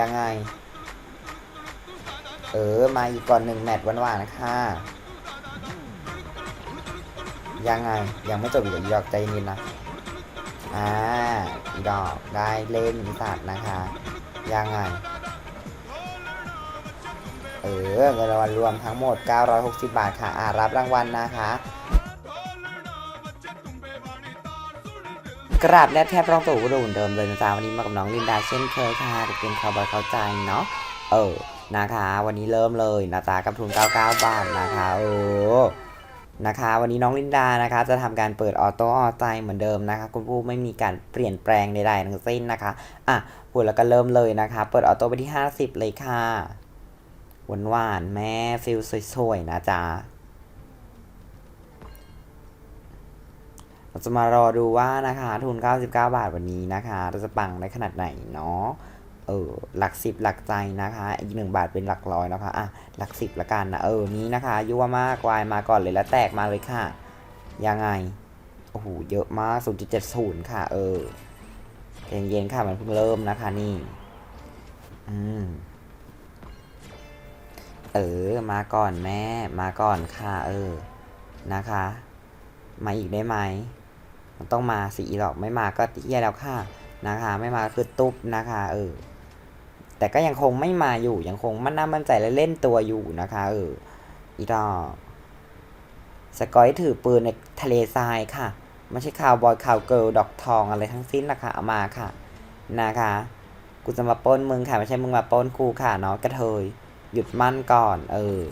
ยังไง เออ มาอีกก่อนหนึ่งแมตช์หวานๆค่ะยังไง ยังไม่จบอีกเหรออีดอกใจเย็นนะ อ่า อีดอกได้เล่นอีสัตว์นะคะ ยังไง เออเงินรางวัลรวมทั้งหมด 960 บาทค่ะ อ่ารับรางวัลนะคะ กราบและแทบร้องตัวดูเหมือนเดิมเลยนะจ๊ะวันนี้มากับน้องลินดาเช่นเคยค่ะกับเกมคาวบอยเข้าใจเนาะเออนะคะ วันนี้เริ่มเลยนะจ๊ะกับทุน 99 บาทนะคะเออนะคะ วันนี้น้องลินดานะคะ จะทำการเปิดออโต้ออใจเหมือนเดิมนะคะ คุณผู้ไม่มีการเปลี่ยนแปลงใดๆทั้งสิ้นนะคะอะพูดแล้วก็เริ่มเลยนะคะ เปิดออโต้ไปที่ 50 เลยค่ะหวานหวานๆแม่ฟิลสวยๆนะจ๊ะ เราจะมารอดูว่านะคะทุน 99 บาทวันนี้นะคะเราจะปังได้ขนาดไหนเนาะเออหลักสิบหลักใจนะคะอีกหนึ่งบาทเป็นหลักร้อยนะคะอะหลักสิบละกันนะเออนี้นะคะยั่วมากวายมาก่อนเลยแล้วแตกมาเลยค่ะ ยังไงโอ้โหเยอะมาก 0.70 ค่ะ เออใจเย็นๆค่ะมันเพิ่งเริ่มนะคะนี่อืมเออมาก่อนแม่มาก่อนค่ะ เออนะคะ มาอีกได้ไหม มันต้องมาสิหรอกไม่มาก็เที่ยแล้วค่ะนะคะ ไม่มาคือตุ๊บนะคะเออแต่ก็ยังคงไม่มาอยู่ยังคงมั่นหน้ามั่นใจและเล่นตัวอยู่นะคะเอออีดอกสกอยถือปืนในทะเลทรายค่ะไม่ใช่ข่าวบอยข่าวเกิลดอกทองอะไรทั้งสิ้นนะคะเอามาค่ะนะคะกูจะมาป้นมึงค่ะไม่ใช่มึงมาป้นกูค่ะเนาะกระเทยหยุดมั่นก่อน เออ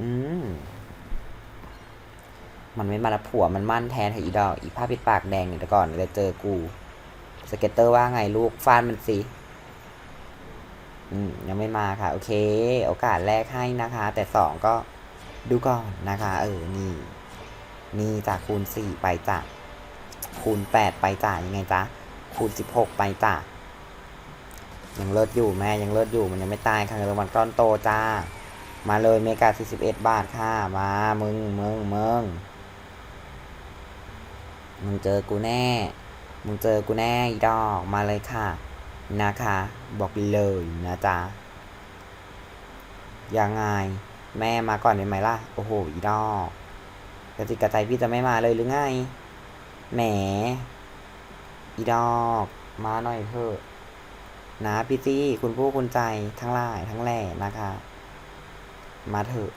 อืม มันไม่มาแล้วผัวมันมั่นแทนเถอะอีดอกอีผ้าปิดปากแดงเนี่ยแต่ก่อนจะเจอกู สเก็ตเตอร์ว่าไงลูกฟาดมันสิอืมยังไม่มาค่ะ โอเค โอกาสแรกให้นะคะ แต่สองก็ดูก่อนนะคะ เออนี่นี่จากคูณสี่ไปจ้ะคูณแปดไปจ้ะยังไงจ๊ะคูณสิบหกไปจ้ะยังเลิศอยู่แม่ยังเลิศอยู่มันยังไม่ตายค่ะเงินรางวัลก้อนโตจ้า มาเลยเมกา41บาทค่ะ มามึงมึงมึง มึงเจอกูแน่ มึงเจอกูแน่อีดอกมาเลยค่ะ นะคะ บอกเลยนะจ๊ะยังไง แม่มาก่อนได้ไหมล่ะ โอ้โห อีดอกกระจิกกระใจพี่จะไม่มาเลยหรือไง แหม อีดอก มาหน่อยเถอะ นะพี่จี้คุณผู้คุณใจทั้งหลายทั้งแหล่นะคะ มาเถอะ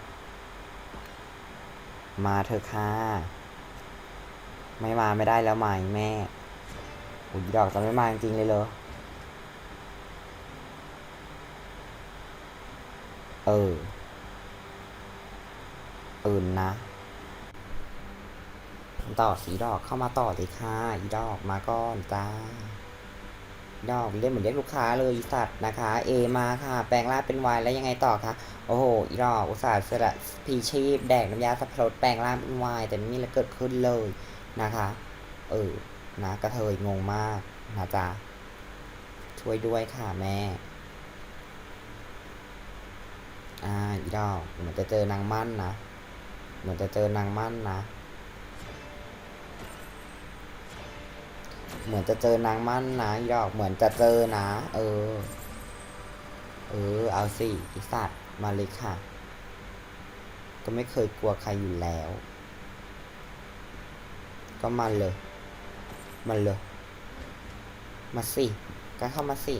มาเถอะค่ะ ไม่มาไม่ได้แล้วไหมแม่อุยดอกจะไม่มาจริงเลยเหรอ เออ อื่นนะต่อสีดอกเข้ามาต่อเลยค่ะ อีดอกมาก่อนจ้า ดอกเล่นเหมือนเรียกลูกค้าเลยสัตว์นะคะ เอมาค่ะ แปลงร่างเป็นวายแล้วยังไงต่อคะ โอ้โห อีดอกอุตส่าห์สละพีชีพ แดกน้ำยาสับปะรดแปลงร่างเป็นวายแต่ไม่มีอะไรเกิดขึ้นเลย นะคะเออนะกระเทยงงมากนะจ๊ะช่วยด้วยค่ะแม่ อ่าอีดอกเหมือนจะเจอนางมั่นนะเหมือนจะเจอนางมั่นนะเหมือนจะเจอนางมั่นนะอีดอกเหมือนจะเจอนะ เออ เออ เอาสิอีสัตว์มาเลยค่ะ ก็ไม่เคยกลัวใครอยู่แล้ว ก็มันเลย มันเลย มาสิ ก็เข้ามาสิ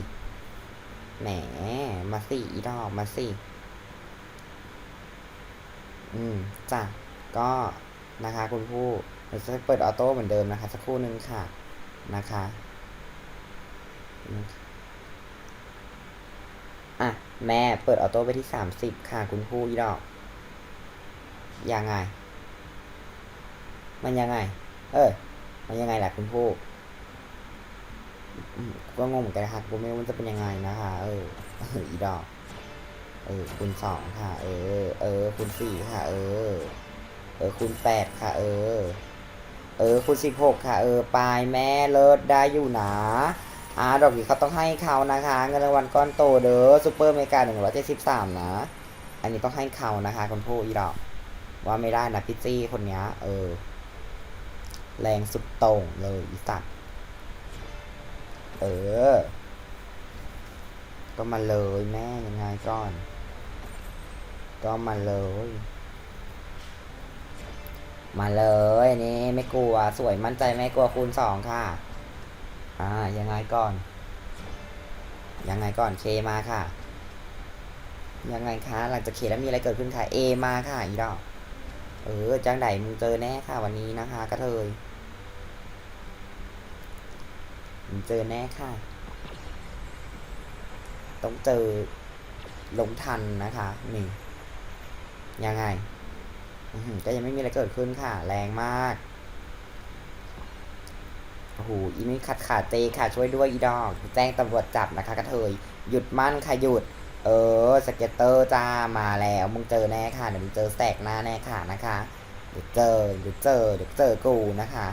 แหม มาสิ อีดอกมาสิ อืมจ้ะก็นะคะ คุณผู้เราจะเปิดออโต้เหมือนเดิมนะคะ สักครู่หนึ่งค่ะ นะคะอะ แม่เปิดออโต้ไปที่สามสิบค่ะ คุณผู้อีดอก ยังไง มันยังไง เออ มันยังไงล่ะคุณผู้อืมก็งงเหมือนกันนะคะกูไม่รู้มันจะเป็นยังไงนะคะ เอออีดอก เออคูณสองค่ะ เออ เออคูณสี่ค่ะ เออ เออคูณแปดค่ะ เออ เออคูณสิบหกค่ะ เออปลายแม่เลิศได้อยู่นะอ่าดอกนี้เขาต้องให้เขานะคะ เงินรางวัลก้อนโตเด้อซูเปอร์เมกาหนึ่งร้อยเจ็ดสิบสามนะ อันนี้ต้องให้เขานะคะคุณผู้อีดอก ว่าไม่ได้นะพี่จี้คนเนี้ยเออ แรงสุดโต่งเลยอีสัตว์ เออ ก็มาเลยแม่ยังไงก่อน ก็มาเลย มาเลยนี่ไม่กลัวสวยมั่นใจไม่กลัวคูณสองค่ะ อ่ายังไงก่อน ยังไงก่อนเคมาค่ะ ยังไงคะหลังจากเคแล้วมีอะไรเกิดขึ้นคะเอมาค่ะอีดอก เออจังไดมึงเจอแน่ค่ะวันนี้นะคะกระเทยมึงเจอแน่ค่ะ ต้องเจอลงทันนะคะนี่ยังไงก็ยังไม่มีอะไรเกิดขึ้นค่ะ แรงมากโอ้โหอีนี่ขัดขาเจค่ะช่วยด้วยอีดอก แจ้งตำรวจจับนะคะกระเทยหยุดมั่นค่ะหยุด เออสเก็ตเตอร์จ้ามาแล้ว มึงเจอแน่ค่ะเดี๋ยวมึงเจอแสกหน้าแน่ค่ะนะคะเดี๋ยวเจอเดี๋ยวเจอเดี๋ยวเจอกูนะคะ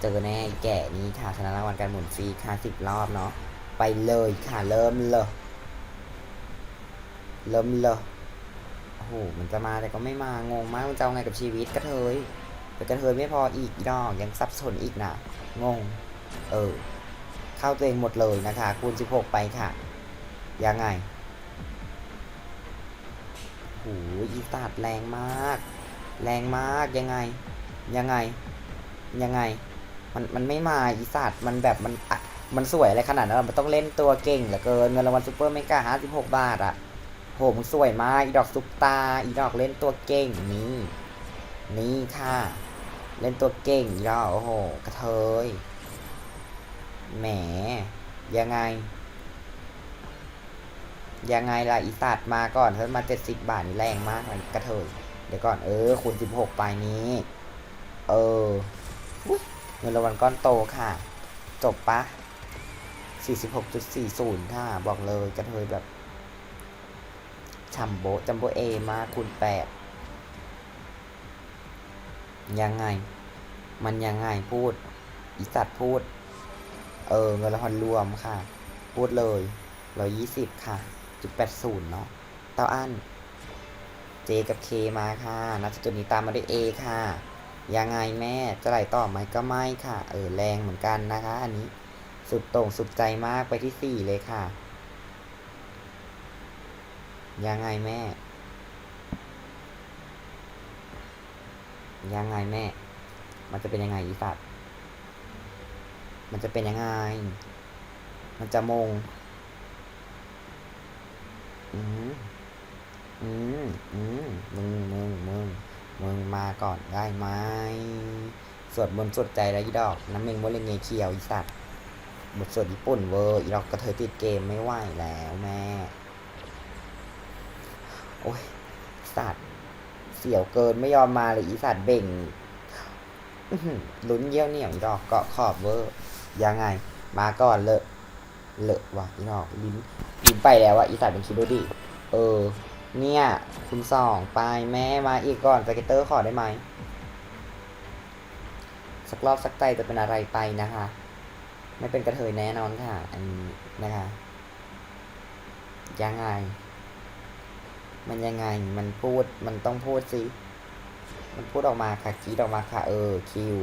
เจอแน่แก่นี้ค่ะชนะรางวัลการหมุนฟรีค่ะสิบรอบเนาะไปเลยค่ะเริ่มเลยเริ่มเลยโอ้โหมันจะมาแต่ก็ไม่มางงมากมันจะเอาไงกับชีวิตกระเทยแต่กระเทยไม่พออีกดอกยังสับสนอีกนะงง เออ เข้าตัวเองหมดเลยนะคะ คูณ 16 ไปค่ะ ยังไงโหอีตาดแรงมาก แรงมากยังไง ยังไง ยังไง มันมันไม่มาอีสัตว์มันแบบมันอะมันสวยอะไรขนาดนั้นอะมันต้องเล่นตัวเก่งเหลือเกินเงินรางวัลซูเปอร์เมกาห้าสิบหกบาทอะโหมสวยมากอีดอกซุปตา อีดอกเล่นตัวเก่งนี่นี่ค่ะ เล่นตัวเก่งอีดอกโอ้โห กระเทย แหม ยังไง ยังไงล่ะอีสัตว์มาก่อนเพิ่มมาเจ็ดสิบบาทนี่แรงมากเลยกระเทยเดี๋ยวก่อนเออคูณสิบหกไปนี้ เออเงินรางวัลก้อนโตค่ะ จบปะสี่สิบหกจุดสี่ศูนย์ค่ะบอกเลยกระเทยแบบชัมโบจัมโบเอมาคูณแปดยังไง มันยังไงพูด อีสัตว์พูด เออเงินรางวัลรวมค่ะ พูดเลยร้อยยี่สิบค่ะ จุดแปดศูนย์เนาะเต้าอั้น J กับ K มาค่ะนัดจุดนี้ตามมาด้วย A ค่ะ ยังไงแม่จะไหลต่อไหมก็ไม่ค่ะ เออแรงเหมือนกันนะคะ อันนี้สุดโต่งสุดใจมากไปที่สี่เลยค่ะ ยังไงแม่ ยังไงแม่ มันจะเป็นยังไงอีสัตว์ มันจะเป็นยังไง มันจะมง อืมอืมอืมมึงมึงมึงมึงมาก่อนได้ไหมสวดบนสวดใจแล้วอีดอก น้ำเมงโมเลงเงเขียวอีสัตว์บทสวดญี่ปุ่นเวอร์อีดอกกระเทยติดเกมไม่ไหวแล้วแม่ โอ้ยสัตว์เสียวเกินไม่ยอมมาเลยอีสัตว์เบ่งลุ้นเยี่ยวเหนียวดอกเกาะขอบเวอร์ ยังไง มาก่อนเลอะเลอะว่ะอีดอกลิ้นลิ้นไปแล้วอะอีสัตว์เป็นคิดดูดิเออ เนี่ย คุณสองไปแม่มาอีกก่อนสเก็ตเตอร์ขอได้ไหมสักรอบสักใจจะเป็นอะไรไปนะคะ ไม่เป็นกระเทยแน่นอนค่ะ อันนี้นะคะ ยังไง มันยังไงมันพูดมันต้องพูดสิ มันพูดออกมาค่ะกรีดออกมาค่ะ เออคิว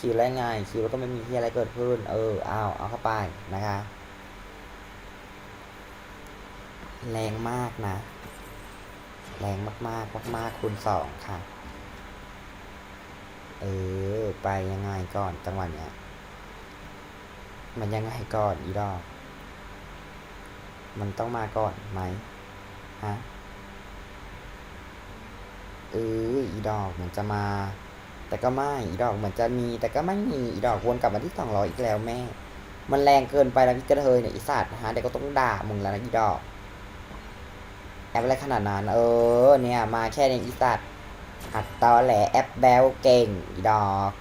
คิวแล้วไงคิวแล้วก็ไม่มีที่อะไรเกิดขึ้น เออเอาเอาเข้าไปนะคะ แรงมากนะ แรงมากมากมากมากๆคูณสองค่ะ เออ ไปยังไงก่อนจังหวะเนี้ยมันยังไงก่อนอีดอก มันต้องมาก่อนไหมฮะเอออีดอกมือนจะมา แต่ก็ไม่อีดอกเหมือนจะมี แต่ก็ไม่มีอีดอกวนกลับมาที่สองร้อยอีกแล้วแม่ มันแรงเกินไปแล้วพี่กระเทยเนี่ยอีสัตว์ฮะเดี๋ยวก็ต้องด่ามึงแล้วนะอีดอกแอปอะไรขนาดนั้นเออเนี่ยมาแค่นี้อีสัตว์หัดตอแหลแอปแบลเก่งอีดอก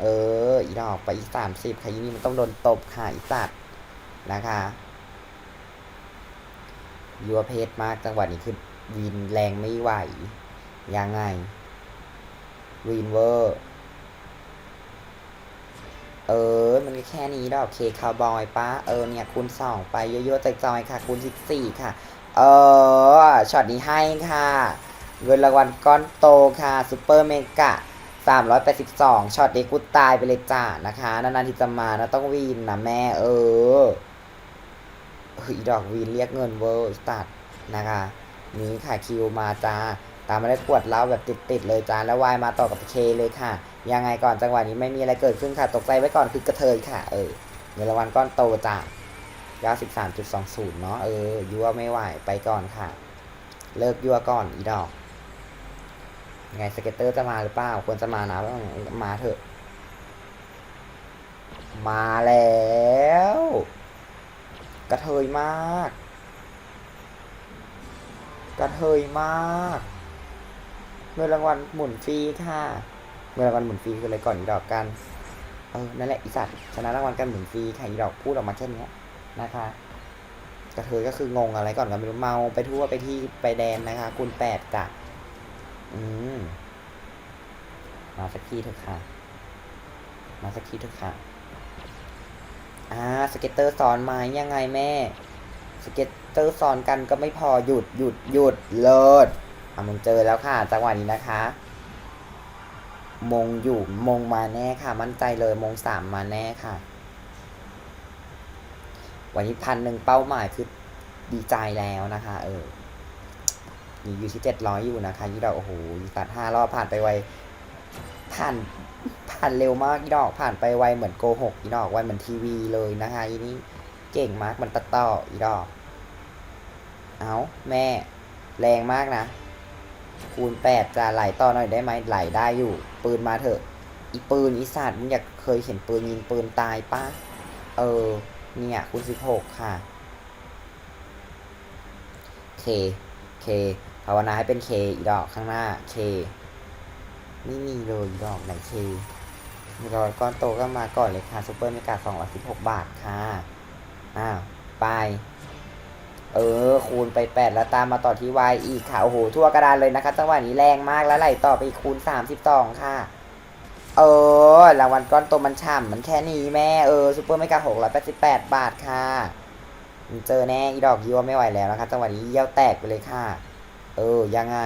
เออ อีดอกไปอีสามสิบค่ะยี่นี่มันต้องโดนตบค่ะอีสัตว์นะคะยัวเพศมากจังหวะนี้คือวินแรงไม่ไหว ยังไงวินเวอร์ เออ มันก็แค่นี้ดอกเคคาวบอยปะเออเนี่ยคูณสองไปเยอะๆจอยๆค่ะคูณสิบสี่ค่ะ เออช็อตนี้ให้ค่ะ เงินรางวัลก้อนโตค่ะซูเปอร์เมกะ382ช็อตเด็กกูตายไปเลยจ้านะคะ นานๆที่จะมานะต้องวีนนะแม่ เออเฮ้ยดอกวีนเรียกเงินเวอร์ตัดนะคะ นี้ค่ะคิวมาจ้า ตามมาได้ขวดเล้าแบบติดๆเลยจ้าแล้ววายมาต่อกับเคเลยค่ะ ยังไงก่อนจังหวะนี้ไม่มีอะไรเกิดขึ้นค่ะ ตกใจไว้ก่อนคือกระเทยค่ะ เออเงินรางวัลก้อนโตจ้า93.20 เนาะเออ ยั่วไม่ไหวไปก่อนค่ะ เลิกยั่วก่อนอีดอก ไงสเก็ตเตอร์จะมาหรือเปล่า ควรจะมานะมาเถอะ มาแล้ว กระเทยมาก กระเทยมาก เงินรางวัลหมุนฟรีค่ะเงินรางวัลหมุนฟรีคืออะไรก่อนอีดอกกันเออนั่นแหละอีสัตว์ชนะรางวัลกันหมุนฟรีค่ะอีดอกพูดออกมาแค่เนี้นะคะกระเทยก็คืองงอะไรก่อนกันไม่รู้เมาไปทั่วไปที่ไปแดนนะคะ คูณแปดจ้ะอืมมาสักทีเถอะค่ะ มาสักทีเถอะค่ะ อ่าสเก็ตเตอร์สอนมายังไงแม่ สเก็ตเตอร์สอนกันก็ไม่พอหยุดหยุดหยุดเลิศ อะมึงเจอแล้วค่ะ จังหวะนี้นะคะ มงอยู่มงมาแน่ค่ะ มั่นใจเลยมงสามมาแน่ค่ะ วันนี้พันหนึ่งเป้าหมายคือดีใจแล้วนะคะ เอออยู่อยู่ที่เจ็ดร้อยอยู่นะคะยี่ดอกโอ้โหตัดห้ารอบผ่านไปไวผ่านผ่านเร็วมากยี่ดอกผ่านไปไวเหมือนโกหกยี่ดอกไวเหมือนทีวีเลยนะคะยี่นี้เก่งมากมันตัดต่อยี่ดอก เอาแม่ แรงมากนะ คูณแปดจะไหลต่อหน่อยได้ไหมไหลได้อยู่ ปืนมาเถอะ อีปืนอีสัตว์มึงอยากเคยเห็นปืนยิงปืนตายปะเออ เนี่ยคูณสิบหกค่ะเคเคภาวนาให้เป็นเคอีดอกข้างหน้าเคไม่มีเลยดอกไหนเคมีรอยก้อนโตก็มาก่อนเลยค่ะซูเปอร์เมกาสองร้อยสิบหกบาทค่ะ อ้าว ไป เออ คูณไปแปดแล้วตามมาต่อที่ Y อีกค่ะ โอ้โห ทั่วกระดานเลยนะคะจังหวะนี้แรงมากแล้วไหลต่อไปคูณสามสิบสองค่ะ เออรางวัลก้อนโตมันฉ่ำมันแค่นี้แม่ เออซูเปอร์เมกาหกร้อยแปดสิบแปดบาทค่ะ เจอแน่ อีดอกยี่ว่าไม่ไหวแล้วนะคะจังหวะนี้เยี่ยวแตกไปเลยค่ะ เออ ยังไง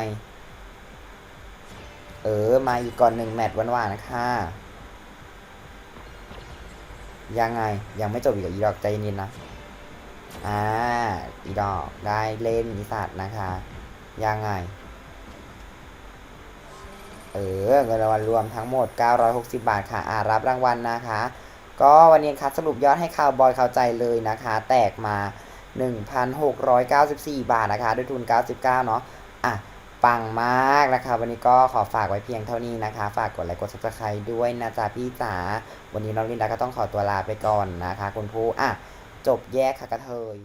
เออ มาอีกก่อนหนึ่งแมตช์หวานๆนะคะยังไง ยังไม่จบอีกอีดอกใจเย็นนะ อ่า อีดอกได้เล่นนิสัตว์นะคะ ยังไง เออเงินรางวัลรวมทั้งหมด 960 บาทค่ะ อ่ารับรางวัลนะคะ ก็วันนี้คัดสรุปยอดให้ข่าวบอยเข้าใจเลยนะคะ แตกมา 1,694 บาทนะคะ ด้วยทุน 99 เนาะอะปังมากนะคะ วันนี้ก็ขอฝากไว้เพียงเท่านี้นะคะ ฝากกดไลค์กด subscribe ด้วยนะจ๊ะพี่จ๋าวันนี้น้องลินดาก็ต้องขอตัวลาไปก่อนนะคะ คุณผู้อะ จบแยกค่ะกระเทย